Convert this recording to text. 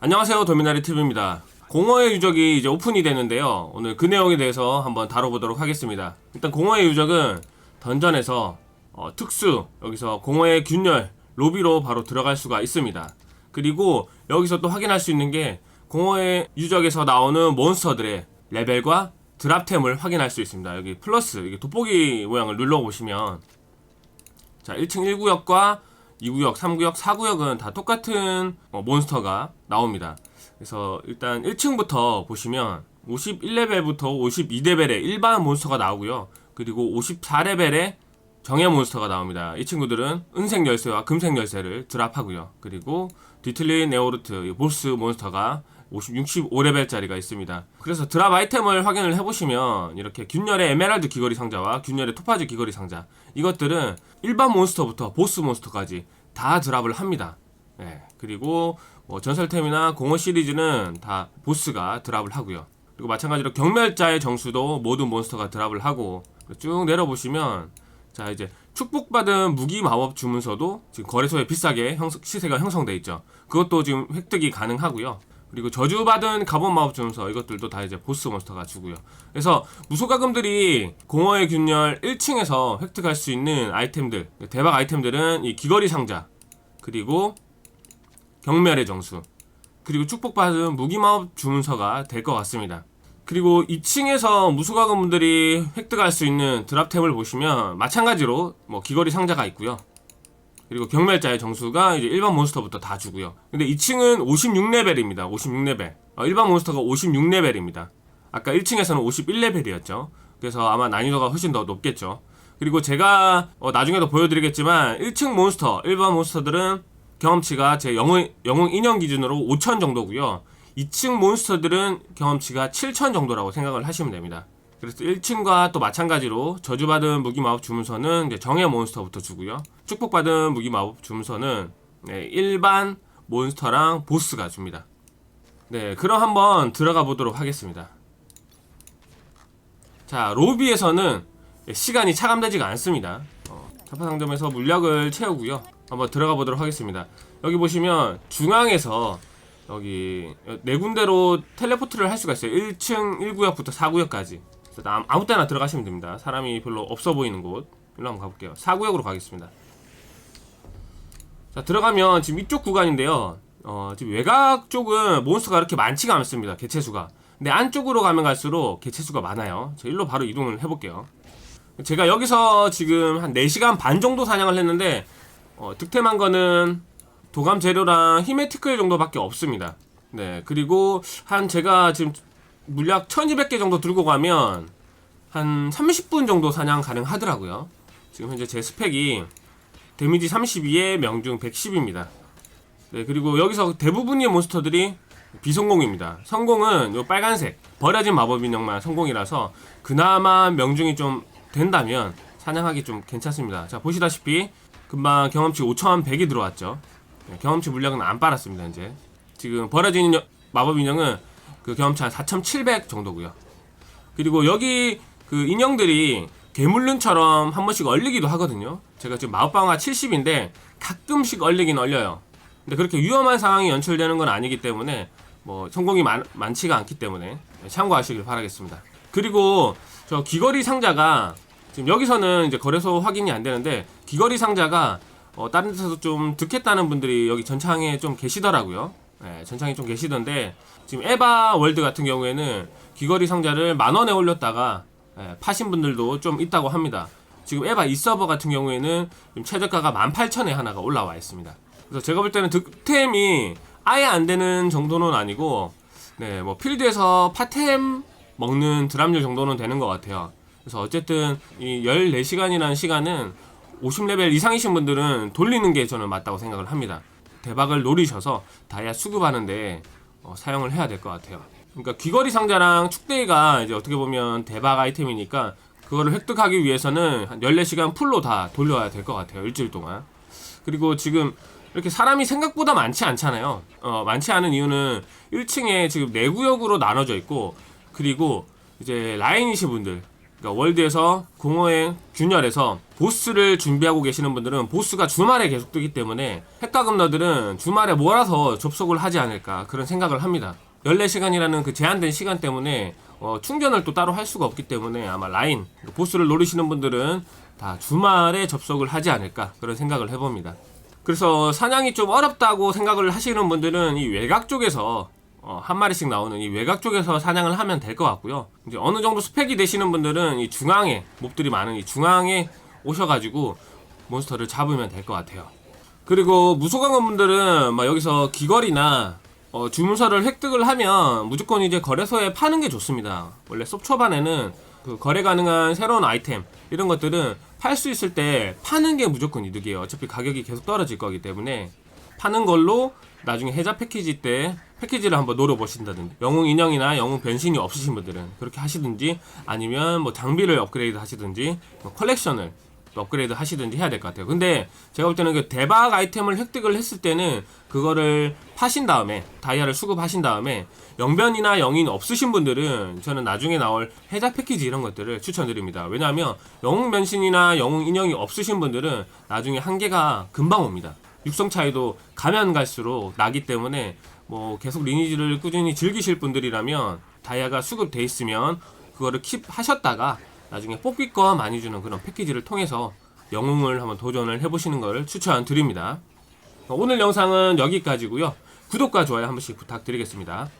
안녕하세요 도미나리 TV입니다. 공허의 유적이 이제 오픈이 되는데요. 오늘 그 내용에 대해서 한번 다뤄보도록 하겠습니다. 일단 공허의 유적은 던전에서 어, 특수 여기서 공허의 균열 로비로 바로 들어갈 수가 있습니다. 그리고 여기서 또 확인할 수 있는 게 공허의 유적에서 나오는 몬스터들의 레벨과 드랍템을 확인할 수 있습니다. 여기 플러스 이게 돋보기 모양을 눌러 보시면 자 1층 1구역과 2구역, 3구역, 4구역은 다 똑같은 어, 몬스터가 나옵니다. 그래서 일단 1층부터 보시면 51레벨부터 52레벨의 일반 몬스터가 나오고요. 그리고 54레벨의 정예 몬스터가 나옵니다. 이 친구들은 은색 열쇠와 금색 열쇠를 드랍하고요. 그리고 뒤틀린 네오르트 이 보스 몬스터가 50, 65레벨짜리가 있습니다. 그래서 드랍 아이템을 확인을 해보시면 이렇게 균열의 에메랄드 귀걸이 상자와 균열의 토파즈 귀걸이 상자 이것들은 일반 몬스터부터 보스 몬스터까지 다 드랍을 합니다. 네, 그리고 뭐 전설템이나 공허 시리즈는 다 보스가 드랍을 하고요. 그리고 마찬가지로 경멸자의 정수도 모든 몬스터가 드랍을 하고 쭉 내려보시면 자 이제 축복받은 무기 마법 주문서도 지금 거래소에 비싸게 형, 시세가 형성돼 있죠. 그것도 지금 획득이 가능하고요. 그리고 저주받은 갑옷 마법 주문서 이것들도 다 이제 보스 몬스터가 주고요. 그래서 무소가금들이 공허의 균열 1층에서 획득할 수 있는 아이템들 대박 아이템들은 이 귀걸이 상자 그리고 경멸의 정수 그리고 축복받은 무기마법 주문서가 될 것 같습니다. 그리고 2층에서 무수가금분들이 획득할 수 있는 드랍템을 보시면 마찬가지로 뭐 귀걸이 상자가 있고요. 그리고 경멸자의 정수가 이제 일반 몬스터부터 다 주고요. 근데 2층은 56레벨입니다. 56레벨. 어, 일반 몬스터가 56레벨입니다. 아까 1층에서는 51레벨이었죠. 그래서 아마 난이도가 훨씬 더 높겠죠. 그리고 제가 어, 나중에도 보여드리겠지만 1층 몬스터, 일반 몬스터들은 경험치가 제 영웅, 영웅 인형 기준으로 5천 정도고요. 2층 몬스터들은 경험치가 7천 정도라고 생각을 하시면 됩니다. 그래서 1층과 또 마찬가지로 저주받은 무기 마법 주문서는 정예 몬스터부터 주고요. 축복받은 무기 마법 주문서는 네, 일반 몬스터랑 보스가 줍니다. 네, 그럼 한번 들어가 보도록 하겠습니다. 자, 로비에서는 시간이 차감되지가 않습니다. 어, 타파 상점에서 물약을 채우고요. 한번 들어가 보도록 하겠습니다. 여기 보시면 중앙에서 여기 네 군데로 텔레포트를 할 수가 있어요. 1층 1구역부터 4구역까지. 아무 때나 들어가시면 됩니다. 사람이 별로 없어 보이는 곳. 일로 한번 가볼게요. 4구역으로 가겠습니다. 자, 들어가면 지금 이쪽 구간인데요. 어, 지금 외곽 쪽은 몬스터가 이렇게 많지가 않습니다. 개체수가. 근데 안쪽으로 가면 갈수록 개체수가 많아요. 저 일로 바로 이동을 해볼게요. 제가 여기서 지금 한 4시간 반 정도 사냥을 했는데 어, 득템한 거는 도감 재료랑 힘의 티클 정도밖에 없습니다. 네, 그리고 한 제가 지금 물약 1200개 정도 들고 가면 한 30분 정도 사냥 가능하더라고요. 지금 현재 제 스펙이 데미지 32에 명중 110입니다. 네, 그리고 여기서 대부분의 몬스터들이 비성공입니다. 성공은 요 빨간색 버려진 마법 인형만 성공이라서 그나마 명중이 좀 된다면 사냥하기 좀 괜찮습니다. 자 보시다시피 금방 경험치 5100이 들어왔죠. 네, 경험치 물량은 안 빨았습니다. 이제 지금 버려진 마법 인형은 그 경험치 한4700 정도고요. 그리고 여기 그 인형들이 괴물룬처럼 한 번씩 얼리기도 하거든요. 제가 지금 마법방아 70인데 가끔씩 얼리긴 얼려요. 근데 그렇게 위험한 상황이 연출되는 건 아니기 때문에 뭐 성공이 많, 많지가 않기 때문에 참고하시길 바라겠습니다. 그리고 저 귀걸이 상자가 지금 여기서는 이제 거래소 확인이 안 되는데 귀걸이 상자가 어, 다른 데서도 좀 듣겠다는 분들이 여기 전창에 좀 계시더라고요. 네, 전창에 좀 계시던데 지금 에바 월드 같은 경우에는 귀걸이 상자를 만 원에 올렸다가 예, 파신 분들도 좀 있다고 합니다. 지금 에바 이 서버 같은 경우에는 최저가가 18,000에 하나가 올라와 있습니다. 그래서 제가 볼 때는 득템이 아예 안 되는 정도는 아니고 네, 뭐 필드에서 파템 먹는 드랍률 정도는 되는 것 같아요. 그래서 어쨌든 이 14시간이라는 시간은 50레벨 이상이신 분들은 돌리는 게 저는 맞다고 생각을 합니다. 대박을 노리셔서 다이아 수급하는데 어, 사용을 해야 될 것 같아요. 그러니까 귀걸이 상자랑 축대기가 이제 어떻게 보면 대박 아이템이니까 그거를 획득하기 위해서는 한 14시간 풀로 다 돌려야 될 것 같아요. 일주일 동안. 그리고 지금 이렇게 사람이 생각보다 많지 않잖아요. 어, 많지 않은 이유는 1층에 지금 4구역으로 나눠져 있고 그리고 이제 라인이시 분들 그러니까 월드에서 공허의 균열에서 보스를 준비하고 계시는 분들은 보스가 주말에 계속 뜨기 때문에 핵가금러들은 주말에 몰아서 접속을 하지 않을까 그런 생각을 합니다. 14시간이라는 그 제한된 시간 때문에 어, 충전을 또 따로 할 수가 없기 때문에 아마 라인 그 보스를 노리시는 분들은 다 주말에 접속을 하지 않을까 그런 생각을 해봅니다. 그래서 사냥이 좀 어렵다고 생각을 하시는 분들은 이 외곽 쪽에서 어, 한 마리씩 나오는 이 외곽 쪽에서 사냥을 하면 될 것 같고요. 이제 어느 정도 스펙이 되시는 분들은 이 중앙에 몹들이 많은 이 중앙에 오셔가지고 몬스터를 잡으면 될 것 같아요. 그리고 무소강원 분들은 막 여기서 귀걸이나 어, 주문서를 획득을 하면 무조건 이제 거래소에 파는 게 좋습니다. 원래 섭 초반에는 그 거래 가능한 새로운 아이템 이런 것들은 팔 수 있을 때 파는 게 무조건 이득이에요. 어차피 가격이 계속 떨어질 거기 때문에 파는 걸로 나중에 해자 패키지 때 패키지를 한번 노려보신다든지 영웅 인형이나 영웅 변신이 없으신 분들은 그렇게 하시든지 아니면 뭐 장비를 업그레이드 하시든지 뭐 컬렉션을 또 업그레이드 하시든지 해야 될 것 같아요. 근데 제가 볼 때는 그 대박 아이템을 획득을 했을 때는 그거를 파신 다음에 다이아를 수급하신 다음에 영변이나 영인 없으신 분들은 저는 나중에 나올 해자 패키지 이런 것들을 추천드립니다. 왜냐하면 영웅 변신이나 영웅 인형이 없으신 분들은 나중에 한계가 금방 옵니다. 육성 차이도 가면 갈수록 나기 때문에 뭐 계속 리니지를 꾸준히 즐기실 분들이라면 다이아가 수급돼 있으면 그거를 킵 하셨다가 나중에 뽑기권 많이 주는 그런 패키지를 통해서 영웅을 한번 도전을 해보시는 걸 추천드립니다. 오늘 영상은 여기까지고요. 구독과 좋아요 한 번씩 부탁드리겠습니다.